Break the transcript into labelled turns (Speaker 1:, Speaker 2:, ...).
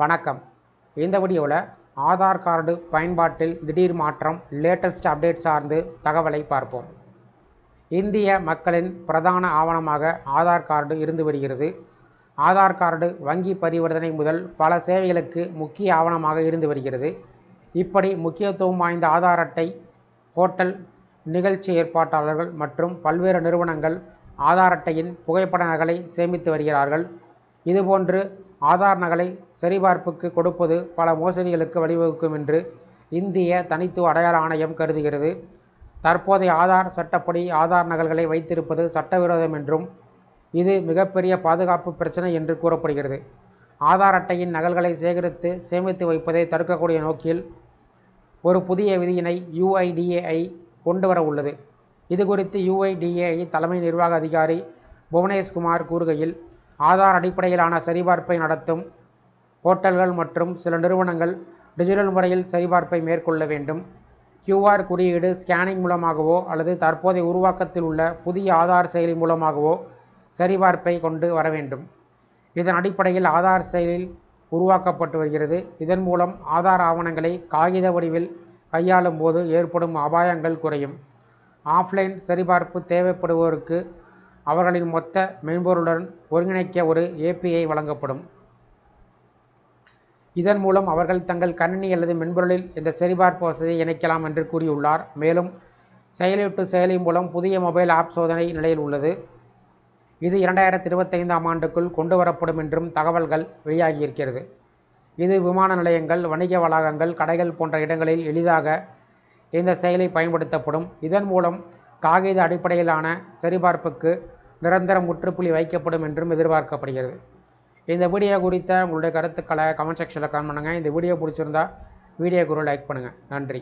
Speaker 1: வணக்கம். இந்த வீடியோவில் ஆதார் கார்டு பயன்பாட்டில் திடீர் மாற்றம் லேட்டஸ்ட் அப்டேட் சார்ந்து தகவலை பார்ப்போம். இந்திய மக்களின் பிரதான ஆவணமாக ஆதார் கார்டு இருந்து வருகிறது ஆதார் கார்டு வங்கி பரிவர்த்தனை முதல் பல சேவைகளுக்கு முக்கிய ஆவணமாக இருந்து வருகிறது. இப்படி முக்கியத்துவம் வாய்ந்த ஆதார் அட்டை ஹோட்டல் நிகழ்ச்சி ஏற்பாட்டாளர்கள் மற்றும் பல்வேறு நிறுவனங்கள் ஆதார் அட்டையின் புகைப்பட நகலை சேமித்து வருகிறார்கள். இதுபோன்று ஆதார் நகலை சரிபார்ப்புக்கு கொடுப்பது பல மோசடிகளுக்கு வழிவகுக்கும் என்று இந்திய தனித்துவ அடையாள ஆணையம் கருதுகிறது. தற்போதைய ஆதார் சட்டப்படி ஆதார் நகல்களை வைத்திருப்பது சட்டவிரோதம் என்றும் இது மிகப்பெரிய பாதுகாப்பு பிரச்சனை என்று கூறப்படுகிறது. ஆதார் அட்டையின் நகல்களை சேகரித்து சேமித்து வைப்பதை தடுக்கக்கூடிய நோக்கில் ஒரு புதிய விதியினை யுஐடிஏஐ கொண்டு வர உள்ளது. இது குறித்து யுஐடிஏஐ தலைமை நிர்வாக அதிகாரி புவனேஷ்குமார் கூறுகையில் ஆதார் அடிப்படையிலான சரிபார்ப்பை நடத்தும் ஹோட்டல்கள் மற்றும் சில நிறுவனங்கள் டிஜிட்டல் முறையில் சரிபார்ப்பை மேற்கொள்ள வேண்டும். கியூஆர் குறியீடு ஸ்கேனிங் மூலமாகவோ அல்லது தற்போதைய உருவாக்கத்தில் உள்ள புதிய ஆதார் செயலி மூலமாகவோ சரிபார்ப்பை கொண்டு வர வேண்டும். இதன் அடிப்படையில் ஆதார் செயலில் உருவாக்கப்பட்டு வருகிறது. இதன் மூலம் ஆதார் ஆவணங்களை காகித வடிவில் கையாளும் போது ஏற்படும் அபாயங்கள் குறையும். ஆஃப்லைன் சரிபார்ப்பு தேவைப்படுவோருக்கு அவர்களின் மொத்த மென்பொருளுடன் ஒருங்கிணைக்க ஒரு ஏபிஐ வழங்கப்படும். இதன் மூலம் அவர்கள் தங்கள் கணினி அல்லது மென்பொருளில் இந்த சரிபார்ப்பு வசதியை இணைக்கலாம் என்று கூறியுள்ளார். மேலும் செயலிட்டு செயலி மூலம் புதிய மொபைல் ஆப் சோதனை நிலையில் உள்ளது. இது இரண்டாயிரத்தி இருபத்தைந்தாம் ஆண்டுக்குள் கொண்டு வரப்படும் என்றும் தகவல்கள் வெளியாகியிருக்கிறது. இது விமான நிலையங்கள் வணிக வளாகங்கள் கடைகள் போன்ற இடங்களில் எளிதாக இந்த செயலி பயன்படுத்தப்படும். இதன் மூலம் காகித அடிப்படையிலான சரிபார்ப்புக்கு நிரந்தர முற்றுப்புள்ளி வைக்கப்படும் என்றும் எதிர்பார்க்கப்படுகிறது. இந்த வீடியோ குறித்த உங்களுடைய கருத்துக்களை கமெண்ட் செக்ஷனில் கமெண்ட் பண்ணுங்கள் இந்த வீடியோ பிடிச்சிருந்தா வீடியோக்கு ஒரு லைக் பண்ணுங்கள் நன்றி.